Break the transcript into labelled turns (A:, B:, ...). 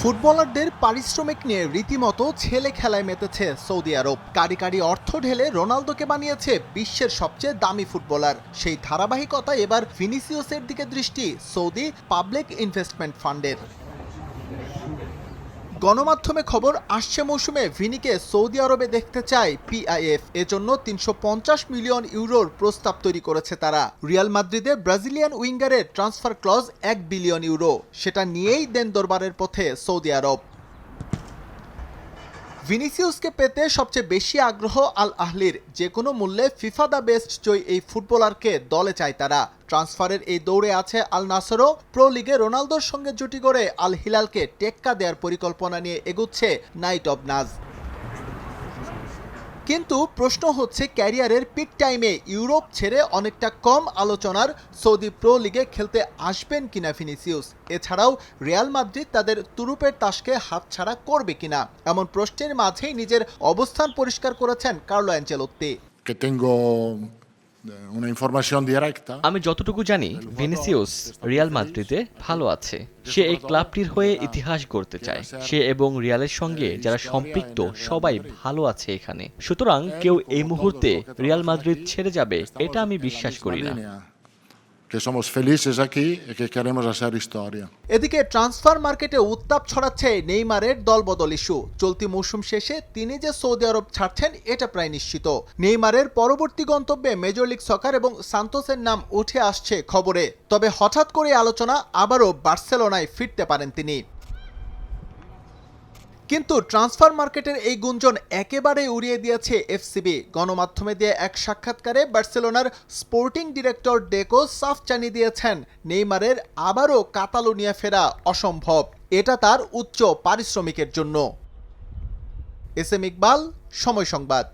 A: ফুটবলারদের পারিশ্রমিক নিয়ে রীতিমতো ছেলে খেলায় মেতেছে সৌদি আরব। কারি কারি অর্থ ঢেলে রোনালদোকে বানিয়েছে বিশ্বের সবচেয়ে দামি ফুটবলার। সেই ধারাবাহিকতা এবার ফিনিসিওসের দিকে দৃষ্টি সৌদি পাবলিক ইনভেস্টমেন্ট ফান্ডের। গণমাধ্যমে খবর আসছে মৌসুমে। ভিনিকে সৌদি আরবে দেখতে চায় পিআইএফ এজন্য তিনশো পঞ্চাশ মিলিয়ন ইউরোর প্রস্তাব তৈরি করেছে তারা। রিয়াল মাদ্রিদে ব্রাজিলিয়ান উইঙ্গারের ট্রান্সফার ক্লজ এক বিলিয়ন ইউরো। সেটা নিয়েই দেন দরবারের পথে সৌদি আরব। ভিনিসিয়াসকে পেতে সবচেয়ে বেশি আগ্রহ আল আহলির যে কোনো মূল্যে ফিফা দ্য বেস্ট জয় এই ফুটবলারকে দলে চায় তারা। ট্রান্সফারের এই দৌড়ে আছে আল নাসরও প্রো লিগে রোনালদোর সঙ্গে জুটি করে আল হিলালকে টেক্কা দেওয়ার পরিকল্পনা নিয়ে এগুচ্ছে নাইট অব নাজ। কিন্তু প্রশ্ন হচ্ছে ক্যারিয়ারের পিক টাইমে ইউরোপ ছেড়ে অনেকটা কম আলোচনার সৌদি প্রো লিগে খেলতে আসবেন কিনা ফিনিসিউস এছাড়াও রিয়াল মাদ্রিদ তাদের তুরুপের তাসকে হাতছাড়া করবে কিনা? এমন প্রশ্নের মাঝেই নিজের অবস্থান পরিষ্কার করেছেন কার্লো অ্যাঞ্চেলোত্তি
B: আমি যতটুকু জানি ভিনিসিউস রিয়াল মাদ্রিদে ভালো আছে। সে এই ক্লাবটির হয়ে ইতিহাস গড়তে চায়। সে এবং রিয়ালের সঙ্গে যারা সম্পৃক্ত সবাই ভালো আছে এখানে। সুতরাং কেউ এই মুহূর্তে রিয়াল মাদ্রিদ ছেড়ে যাবে এটা আমি বিশ্বাস করি না.
C: Que somos felices aquí y que queremos hacer historia.
A: এদিকে ট্রান্সফার মার্কেটে উত্তাপ ছড়াচ্ছে নেইমারের দলবদল ইস্যু। চলতি মৌসুম শেষে তিনি যে সৌদি আরব ছাড়ছেন, এটা প্রায় নিশ্চিত। নেইমারের পরবর্তী গন্তব্যে মেজর লিগ সকার এবং সান্তোসের নাম উঠে আসছে খবরে। তবে হঠাৎ করে আলোচনা আবারও বার্সেলোনায় ফিরতে পারেন তিনি। কিন্তু ট্রান্সফার মার্কেটের এই গুঞ্জন একেবারে উড়িয়ে দিয়েছে এফসিবি। গণমাধ্যমে দিয়ে এক সাক্ষাৎকারে বার্সেলোনার স্পোর্টিং ডিরেক্টর ডেকো সাফ জানিয়ে দিয়েছেন, নেইমারের আবারও কাতালোনিয়া ফেরা অসম্ভব। এটা তার উচ্চ পারিশ্রমিকের জন্য। এস এম ইকবাল, সময় সংবাদ।